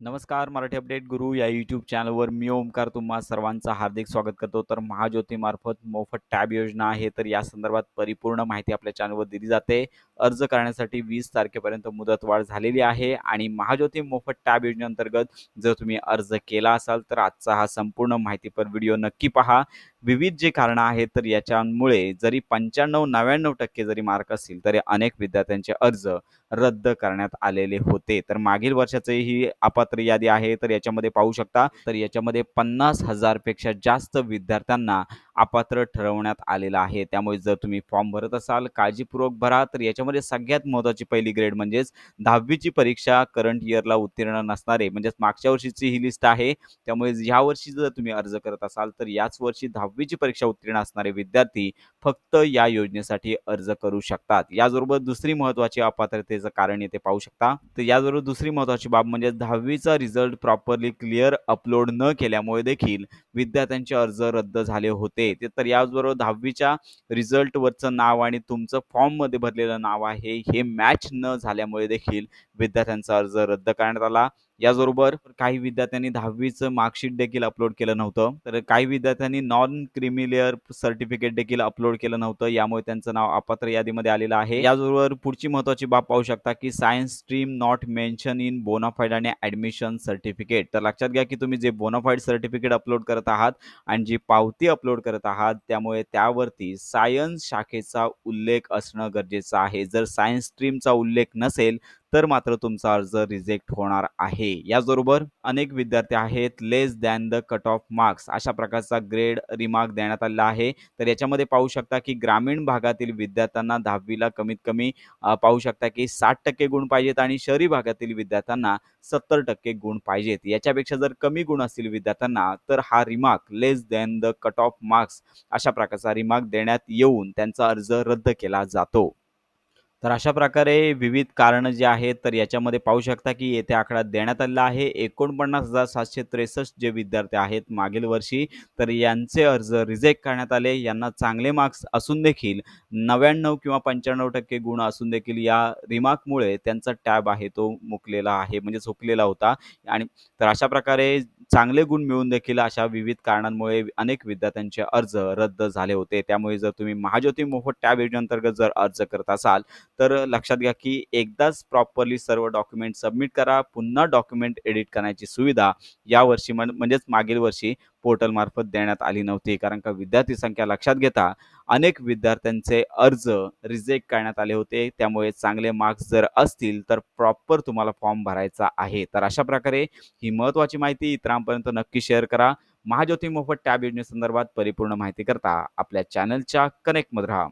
नमस्कार मराठी अपडेट गुरु या यूट्यूब चॅनलवर मी ओमकार तुम्हा सर्वांचं हार्दिक स्वागत करतो. तर महाज्योतीमार्फत मोफत टॅब योजना आहे तर या संदर्भात परिपूर्ण माहिती आपल्या चॅनलवर दिली जाते. अर्ज करण्यासाठी वीस तारखेपर्यंत मुदतवाढ झालेली आहे आणि महाज्योती मोफत टॅब योजनेअंतर्गत जर तुम्ही अर्ज केला असाल तर आजचा हा संपूर्ण माहितीपर व्हिडिओ नक्की पहा. विविध जे कारणं आहेत तर याच्यामुळे जरी पंच्याण्णव नव्याण्णव टक्के जरी मार्क असतील तरी अनेक विद्यार्थ्यांचे अर्ज रद्द करण्यात आलेले होते. तर मागील वर्षाचे ही अपात्र यादी आहे तर याच्यामध्ये पाहू शकता. तर याच्यामध्ये पन्नास हजारपेक्षा जास्त विद्यार्थ्यांना अपात्र ठरवण्यात आलेलं आहे. त्यामुळे जर तुम्ही फॉर्म भरत असाल काळजीपूर्वक भरा. तर याच्यामध्ये सगळ्यात महत्त्वाची पहिली ग्रेड म्हणजेच दहावीची परीक्षा करंट इयरला उत्तीर्ण नसणारे म्हणजेच मागच्या वर्षीची ही लिस्ट आहे. त्यामुळे ह्या वर्षी जर तुम्ही अर्ज करत असाल तर याच वर्षी दहावीची परीक्षा उत्तीर्ण असणारे विद्यार्थी फक्त या योजनेसाठी अर्ज करू शकतात. याचबरोबर दुसरी महत्त्वाची अपात्रतेचं कारण येथे पाहू शकता. तर याचबरोबर दुसरी महत्त्वाची बाब म्हणजे दहावीचा रिझल्ट प्रॉपरली क्लिअर अपलोड न केल्यामुळे देखील विद्यार्थ्यांचे अर्ज रद्द झाले होते. ते तर याचबरोबर दहावीच्या रिझल्टवरचं नाव आणि तुमचं फॉर्ममध्ये भरलेलं नाव आहे. हे मॅच न झाल्यामुळे देखील विद्यार्थ्यांचा अर्ज रद्द करण्यात आला. याचबरोबर काही विद्यार्थ्यांनी दहावीचं मार्कशीट देखील अपलोड केलं नव्हतं. तर काही विद्यार्थ्यांनी नॉन क्रिमिलियर सर्टिफिकेट देखील अपलोड केलं नव्हतं. यामुळे त्यांचं नाव अपात्र यादीमध्ये आलेलं आहे. याचबरोबर पुढची महत्वाची बाब पाहू शकता की science stream not mention in bonafide आणि ऍडमिशन सर्टिफिकेट तर लक्षात घ्या की तुम्ही जे बोनाफाईड सर्टिफिकेट अपलोड करत आहात आणि जी पावती अपलोड करत आहात त्यामुळे त्यावरती सायन्स शाखेचा उल्लेख असणं गरजेचं आहे. जर सायन्स स्ट्रीमचा उल्लेख नसेल तर मात्र तुमचा अर्ज रिजेक्ट होणार आहे. याचबरोबर अनेक विद्यार्थी आहेत less than the cut off marks अशा प्रकारचा ग्रेड रिमार्क देण्यात आलेला आहे. तर याच्यामध्ये पाहू शकता की ग्रामीण भागातील विद्यार्थ्यांना दहावीला कमीत कमी पाहू शकता की साठ टक्के गुण पाहिजेत आणि शहरी भागातील विद्यार्थ्यांना सत्तर टक्के गुण पाहिजेत. याच्यापेक्षा जर कमी गुण असतील विद्यार्थ्यांना तर हा remark less than the cut off marks अशा प्रकारचा रिमार्क देण्यात येऊन त्यांचा अर्ज रद्द केला जातो. तर अशा प्रकारे विविध कारणं जे आहेत तर याच्यामध्ये पाहू शकता की येथे आकडा देण्यात आलेला आहे. एकोणपन्नास हजार सातशे त्रेसष्ट जे विद्यार्थी आहेत मागील वर्षी तर यांचे अर्ज रिजेक्ट करण्यात आले. यांना चांगले मार्क्स असून देखील नव्याण्णव किंवा पंच्याण्णव टक्के गुण असून देखील या रिमार्कमुळे त्यांचा टॅब आहे तो मुकलेला आहे म्हणजे झोकलेला होता. आणि तर अशा प्रकारे चांगले गुण मिळून देखील अशा विविध कारणांमुळे अनेक विद्यार्थ्यांचे अर्ज रद्द झाले होते. त्यामुळे जर तुम्ही महाज्योती मोफत टॅब योजनेअंतर्गत जर अर्ज करत असाल तर लक्षात घ्या की एकदाच प्रॉपरली सर्व डॉक्युमेंट सबमिट करा. पुन्हा डॉक्युमेंट एडिट करण्याची सुविधा यावर्षी म्हणजेच मागील वर्षी पोर्टलमार्फत देण्यात आली नव्हती. कारण का विद्यार्थी संख्या लक्षात घेता अनेक विद्यार्थ्यांचे अर्ज रिजेक्ट करण्यात आले होते. त्यामुळे चांगले मार्क्स जर असतील तर प्रॉपर तुम्हाला फॉर्म भरायचा आहे. तर अशा प्रकारे ही महत्त्वाची माहिती इतरांपर्यंत नक्की शेअर करा. महाज्योती मोफत टॅब योजनेसंदर्भात परिपूर्ण माहिती करता आपल्या चॅनलच्या कनेक्टमध्ये राहा.